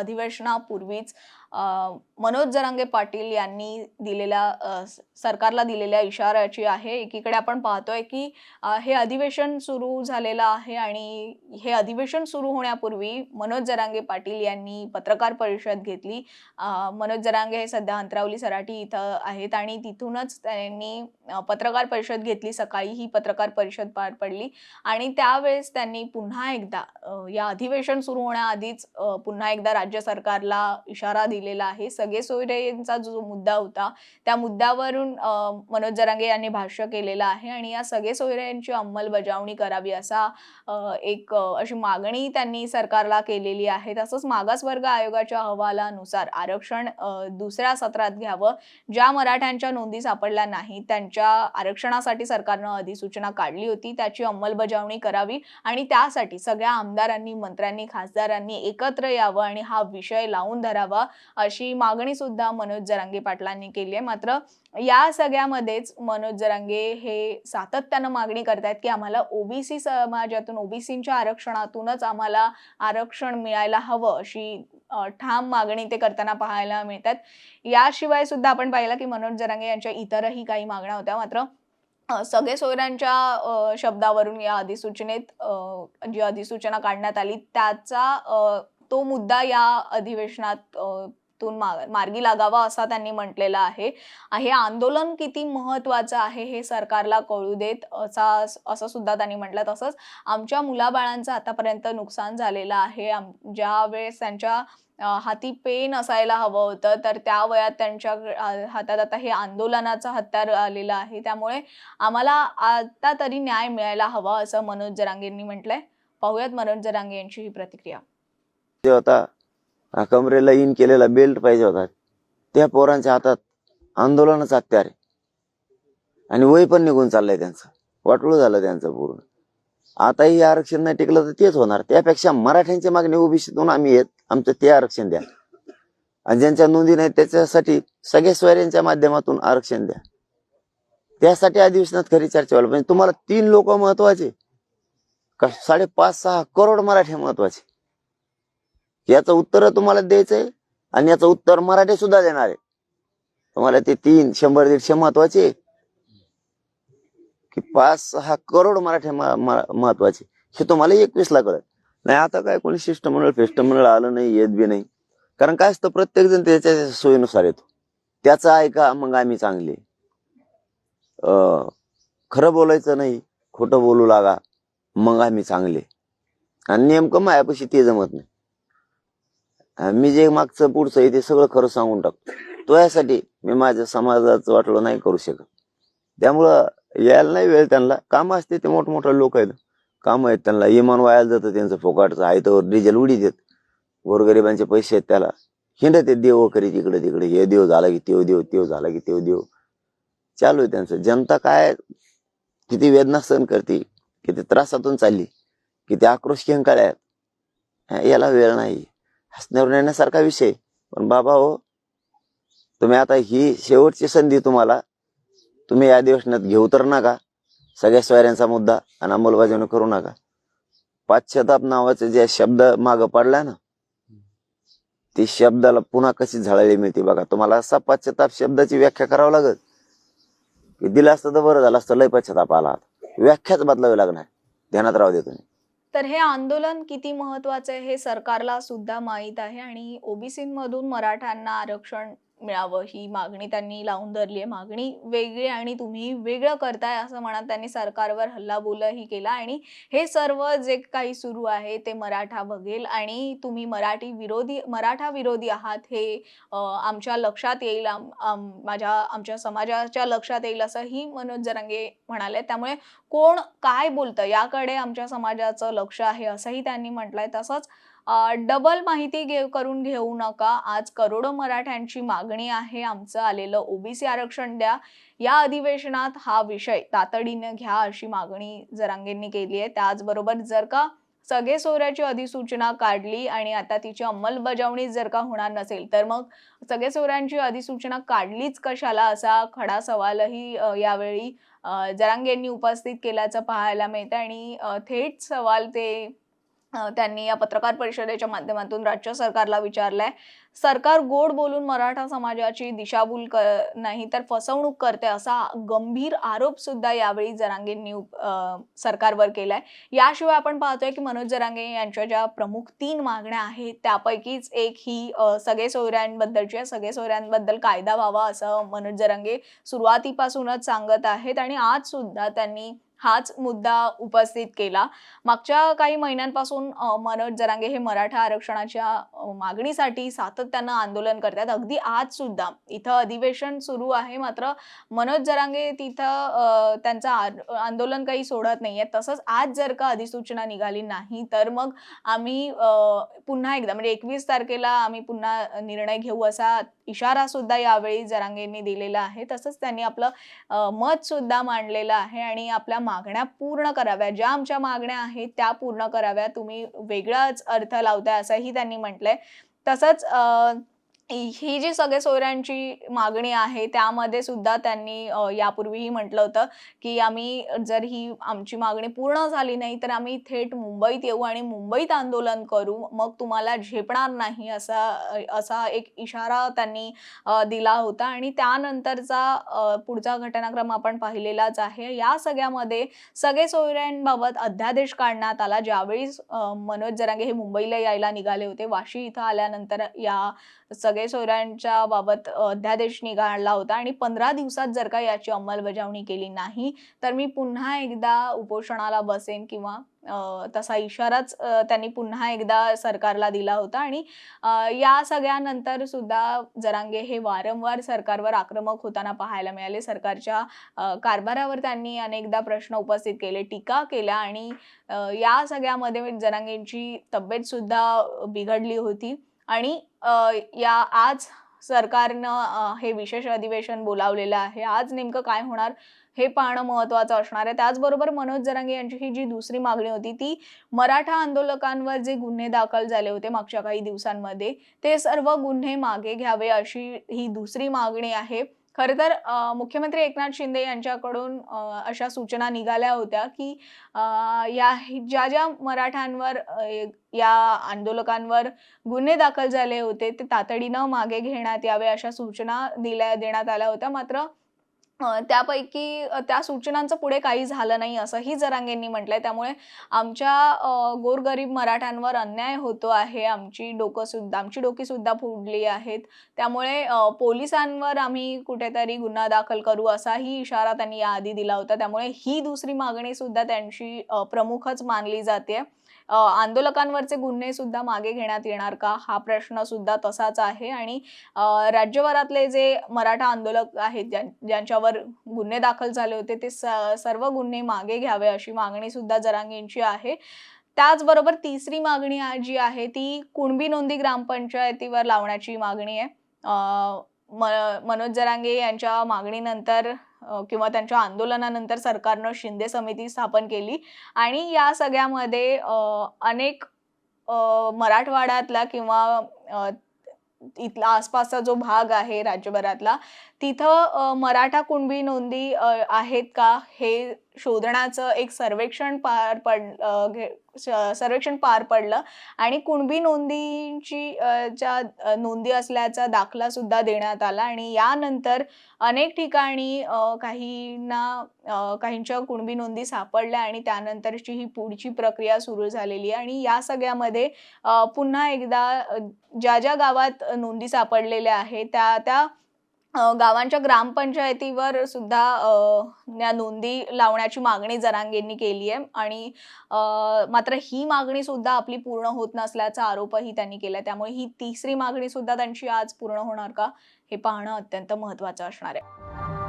अधिवेशनापूर्वीच मनोज जरांगे पाटील यांनी दिलेल्या सरकारला दिलेल्या इशाऱ्याची आहे. एकीकडे आपण पाहतोय की हे अधिवेशन सुरू झालेलं आहे आणि हे अधिवेशन सुरू होण्यापूर्वी मनोज जरांगे पाटील यांनी पत्रकार परिषद घेतली. मनोज जरांगे हे सध्या अंतरावली सराठी इथं आहेत आणि तिथूनच त्यांनी पत्रकार परिषद घेतली. सकाळी ही पत्रकार परिषद पार पडली आणि त्यावेळेस त्यांनी पुन्हा एकदा या अधिवेशन सुरू होण्याआधीच पुन्हा एकदा राज्य राज्य सरकारला इशारा दिलेला आहे. सगळे सोयरेंचा जो मुद्दा होता त्या मुद्द्यावरून मनोज जरांगे यांनी भाष्य केलेलं आहे आणि या सगळे सोयऱ्यांची अंमलबजावणी करावी असा एक अशी मागणी त्यांनी सरकारला केलेली आहे. तसंच मागासवर्ग आयोगाच्या अहवालानुसार आरक्षण दुसऱ्या सत्रात घ्यावं. ज्या मराठ्यांच्या नोंदी सापडल्या नाही त्यांच्या आरक्षणासाठी सरकारनं अधिसूचना काढली होती त्याची अंमलबजावणी करावी आणि त्यासाठी सगळ्या आमदारांनी मंत्र्यांनी खासदारांनी एकत्र यावं आणि हा विषय लावून धरावा अशी मागणी सुद्धा मनोज जरांगे पाटलांनी केली आहे. मात्र या सगळ्यामध्येच मनोज जरांगे हे सातत्यानं मागणी करतायत की आम्हाला ओबीसी समाजातून ओबीसीच्या आरक्षणातूनच आम्हाला आरक्षण मिळायला हवं अशी ठाम मागणी ते करताना पाहायला मिळतात. याशिवाय सुद्धा आपण पाहिलं की मनोज जरांगे यांच्या इतरही काही मागण्या होत्या. मात्र सगळे सोयऱ्यांच्या शब्दावरून या अधिसूचनेत जी अधिसूचना काढण्यात आली त्याचा तो मुद्दा या अधिवेशनात तून मार्गी लागावा असा त्यांनी म्हटलेला आहे. हे आंदोलन किती महत्वाचं आहे हे सरकारला कळू देत असा असं सुद्धा त्यांनी म्हटलं. तसंच आमच्या मुलाबाळांचं आतापर्यंत नुकसान झालेलं आहे. आम ज्या वेळेस त्यांच्या हाती पेन असायला हवं होतं तर त्या वयात त्यांच्या हातात आता हे आंदोलनाचं हत्यार आलेलं आहे. त्यामुळे आम्हाला आता तरी न्याय मिळायला हवा असं मनोज जरांगेंनी म्हटलंय. पाहूयात मनोज जरांगे यांची ही प्रतिक्रिया. जे होता हा कमरेला इन केलेला बेल्ट पाहिजे होता. त्या पोरांच्या हातात आंदोलनच हत्यार आहे. आणि वय पण निघून चाललंय त्यांचं. वाटोळ झालं त्यांचं पूर्ण. आताही आरक्षण नाही टिकलं तर तेच होणार. त्यापेक्षा मराठ्यांच्या मागणी ओबीसीतून आम्ही येत आमचं ते आरक्षण द्या. आणि ज्यांच्या नोंदी नाही त्याच्यासाठी सगळ्या स्वैर्यांच्या माध्यमातून आरक्षण द्या. त्यासाठी अधिवेशनात खरी चर्चा व्हायला पाहिजे. तुम्हाला तीन लोक महत्त्वाचे. का साडेपाच सहा करोड मराठी महत्त्वाचे. याचं उत्तर तुम्हाला द्यायचं आहे आणि याचं उत्तर मराठी सुद्धा देणार आहे. तुम्हाला ते तीन शंभर दीडशे महत्त्वाचे की पाच सहा करोड मराठी महत्त्वाचे हे तुम्हाला एकवीस ला कळत नाही आता काय कोणी शिष्टमंडळ फिष्टमंडळ आलं नाही येत बी नाही. कारण काय असतं प्रत्येक जण त्याच्या सोयीनुसार येतो. त्याचं ऐका मग आम्ही चांगले. अं, खरं बोलायचं नाही खोटं बोलू लागा मग आम्ही चांगले. आणि नेमकं मायापाशी ते जमत नाही. मी जे मागचं पुढचं आहे ते सगळं खरं सांगून टाकतो. तो यासाठी मी माझ्या समाजाचं वाटलं नाही करू शकत. त्यामुळं यायला नाही वेळ त्यांना. काम असते ते मोठमोठे लोक आहेत. काम आहेत त्यांना. इमान वायाला जातं त्यांचं फोकाटचं. आहे तर डिझेल उडी देत. गोरगरिबांचे पैसे आहेत त्याला. हिंडत आहेत देव करीत इकडे तिकडे. हे देव झाला की तेव देव तेव झाला की तेव देव. चालू आहे त्यांचं. जनता काय किती वेदना सहन करते किती त्रासातून चालली किती आक्रोश किंकाळ्या आहेत याला वेळ नाही. हसण्यावर नेण्यासारखा विषय. पण बाबा हो तुम्ही आता ही शेवटची संधी तुम्हाला तुम्ही या अधिवेशनात घेऊ तर नका. सगळ्या सोयऱ्यांचा मुद्दा आणि अंमलबजावणी करू नका. पाश्चाताप नावाचे जे शब्द माग पडला ना ती शब्दाला पुन्हा कशी झळाळी मिळते बघा. तुम्हाला असा पाश्चाताप शब्दाची व्याख्या करावं लागत की दिलं असतं तर बरं झालं असतं लय पश्चाताप आला व्याख्याच बदलावी लागणार. ध्यानात राहू दे तुम्ही. तर हे आंदोलन किती महत्वाचं आहे हे सरकारला सुद्धा माहीत आहे आणि ओबीसीमधून मराठ्यांना आरक्षण मिळावं ही मागणी त्यांनी लावून धरली आहे. मागणी वेगळी आणि तुम्ही वेगळं करताय असं म्हणत त्यांनी सरकारवर हल्लाबोलही केला. आणि हे सर्व जे काही सुरू आहे ते मराठा बघेल आणि तुम्ही मराठी विरोधी मराठा विरोधी आहात हे आमच्या लक्षात येईल. आम- माझ्या आमच्या समाजाच्या लक्षात येईल असंही मनोज जरांगे म्हणाले. त्यामुळे कोण काय बोलतं याकडे आमच्या समाजाचं लक्ष आहे असंही त्यांनी म्हटलंय. तसंच डबल माहिती घे करून घेऊ नका. आज करोडो मराठ्यांची मागणी आहे. आमचं आलेलं ओबीसी आरक्षण द्या. या अधिवेशनात हा विषय तातडीनं घ्या अशी मागणी जरांगेंनी केली आहे. त्याचबरोबर जर का सगळे सोहऱ्याची अधिसूचना काढली आणि आता तिची अंमलबजावणी जर का होणार नसेल तर मग सगळे सोहऱ्यांची अधिसूचना काढलीच कशाला असा खडा सवालही यावेळी जरांगेंनी उपस्थित केल्याचं पाहायला मिळतं आणि थेट सवाल ते त्यांनी या पत्रकार परिषदेच्या माध्यमातून राज्य सरकारला विचारलंय सरकार गोड बोलून मराठा समाजाची दिशाभूल कर नाही तर फसवणूक करते असा गंभीर आरोप सुद्धा यावेळी जरांगेंनी सरकारवर केलाय. याशिवाय आपण पाहतोय की मनोज जरांगे यांच्या ज्या प्रमुख तीन मागण्या आहेत त्यापैकीच एक ही सगळे सोयऱ्यांबद्दलची आहे. सगळे सोयऱ्यांबद्दल कायदा व्हावा असं मनोज जरांगे सुरुवातीपासूनच सांगत आहेत आणि आज सुद्धा त्यांनी हाच मुद्दा उपस्थित केला. मागच्या काही महिन्यांपासून मनोज जरांगे हे मराठा आरक्षणाच्या मागणीसाठी सातत्यानं आंदोलन करतात. अगदी आज सुद्धा इथं अधिवेशन सुरू आहे. मात्र मनोज जरांगे तिथं त्यांचं आंदोलन काही सोडत नाहीये तसंच आज जर का अधिसूचना निघाली नाही तर मग आम्ही पुन्हा एकदा म्हणजे एकवीस तारखेला आम्ही पुन्हा निर्णय घेऊ असा इशारा सुद्धा यावेळी जरांगेंनी दिलेला आहे. तसंच त्यांनी आपलं मत सुद्धा मांडलेलं आहे आणि आपल्या मागण्या पूर्ण कराव्या. ज्या आमच्या मागण्या आहेत त्या पूर्ण कराव्या. तुम्ही वेगळाच अर्थ लावताय असंही त्यांनी म्हटलंय. तसंच अं ही जी सगळ्या सोयऱ्यांची मागणी आहे त्यामध्ये सुद्धा त्यांनी यापूर्वीही म्हटलं होतं की आम्ही जर ही आमची मागणी पूर्ण झाली नाही तर आम्ही थेट मुंबईत येऊ आणि मुंबईत आंदोलन करू. मग तुम्हाला झेपणार नाही असा असा एक इशारा त्यांनी दिला होता. आणि त्यानंतरचा पुढचा घटनाक्रम आपण पाहिलेलाच आहे. या सगळ्यामध्ये सगळे सोयऱ्यांबाबत अध्यादेश काढण्यात आला. ज्यावेळी मनोज जरांगे हे मुंबईला यायला निघाले होते वाशी इथं आल्यानंतर या सगळे सोयऱ्यांच्या बाबत अध्यादेश निघाला होता आणि पंधरा दिवसात जर का याची अंमलबजावणी केली नाही तर मी पुन्हा एकदा उपोषणाला बसेन किंवा तसा इशाराच त्यांनी पुन्हा एकदा सरकारला दिला होता आणि या सगळ्यानंतर सुद्धा जरांगे हे वारंवार सरकारवर आक्रमक होताना पाहायला मिळाले. सरकारच्या कारभारावर त्यांनी अनेकदा प्रश्न उपस्थित केले टीका केल्या आणि या सगळ्यामध्ये जरांगेंची तब्येत सुद्धा बिघडली होती. आणि या आज सरकारनं हे विशेष अधिवेशन बोलावलेलं आहे. आज नेमकं काय होणार हे पाहणं महत्वाचं असणार आहे. त्याचबरोबर मनोज जरांगे यांची ही जी दुसरी मागणी होती ती मराठा आंदोलकांवर जे गुन्हे दाखल झाले होते मागच्या काही दिवसांमध्ये ते सर्व गुन्हे मागे घ्यावे अशी ही दुसरी मागणी आहे. खरं तर मुख्यमंत्री एकनाथ शिंदे यांच्याकडून अशा सूचना निघाल्या होत्या की या ज्या ज्या मराठ्यांवर या आंदोलकांवर गुन्हे दाखल झाले होते ते तातडीनं मागे घेण्यात यावे अशा सूचना दिल्या देण्यात आल्या होत्या. मात्र त्यापैकी त्या सूचनांचं पुढे काही झालं नाही असंही जरांगेंनी म्हटलंय. त्यामुळे आमच्या गोरगरीब मराठ्यांवर अन्याय होतो आहे. आमची डोकं सुद्धा आमची डोकी सुद्धा फुडली आहेत. त्यामुळे पोलिसांवर आम्ही कुठेतरी गुन्हा दाखल करू असाही इशारा त्यांनी याआधी दिला होता. त्यामुळे ही दुसरी मागणी सुद्धा त्यांची प्रमुखच मानली जाते आहे आंदोलकांवरचे गुन्हे सुद्धा मागे घेण्यात येणार का? हा प्रश्न सुद्धा तसाच आहे आणि राज्यभरातले जे मराठा आंदोलक आहेत ज्यां- ज्यांच्यावर गुन्हे दाखल झाले होते ते स- सर्व गुन्हे मागे घ्यावे अशी मागणी सुद्धा जरांगेंची आहे. त्याचबरोबर तिसरी मागणी जी आहे ती कुणबी नोंदी ग्रामपंचायतीवर लावण्याची मागणी आहे. म- मनोज जरांगे यांच्या मागणीनंतर किंवा त्यांच्या आंदोलनानंतर सरकारनं शिंदे समिती स्थापन केली. आणि या सगळ्यामध्ये अनेक मराठवाड्यातला किंवा इथला आसपासचा जो भाग आहे राज्यभरातला तिथं मराठा कुणबी नोंदी आहेत का? हे शोधण्याचं एक सर्वेक्षण पार पड घे- सर्वेक्षण पार पडलं आणि कुणबी नोंदींची ज्या नोंदी असल्याचा दाखला सुद्धा देण्यात आला आणि यानंतर अनेक ठिकाणी काहींना काहींच्या कुणबी नोंदी सापडल्या आणि त्यानंतरची ही पुढची प्रक्रिया सुरू झालेली आहे. आणि या सगळ्यामध्ये पुन्हा एकदा ज्या ज्या गावात नोंदी सापडलेल्या आहेत त्या त्या गावांच्या ग्रामपंचायतीवर सुद्धा या नोंदी लावण्याची मागणी जरांगेंनी केली आहे. आणि मात्र ही मागणी सुद्धा आपली पूर्ण होत नसल्याचा आरोपही त्यांनी केला त्यामुळे ही तिसरी मागणी सुद्धा त्यांची आज पूर्ण होणार का हे पाहणं अत्यंत महत्वाचं असणार आहे.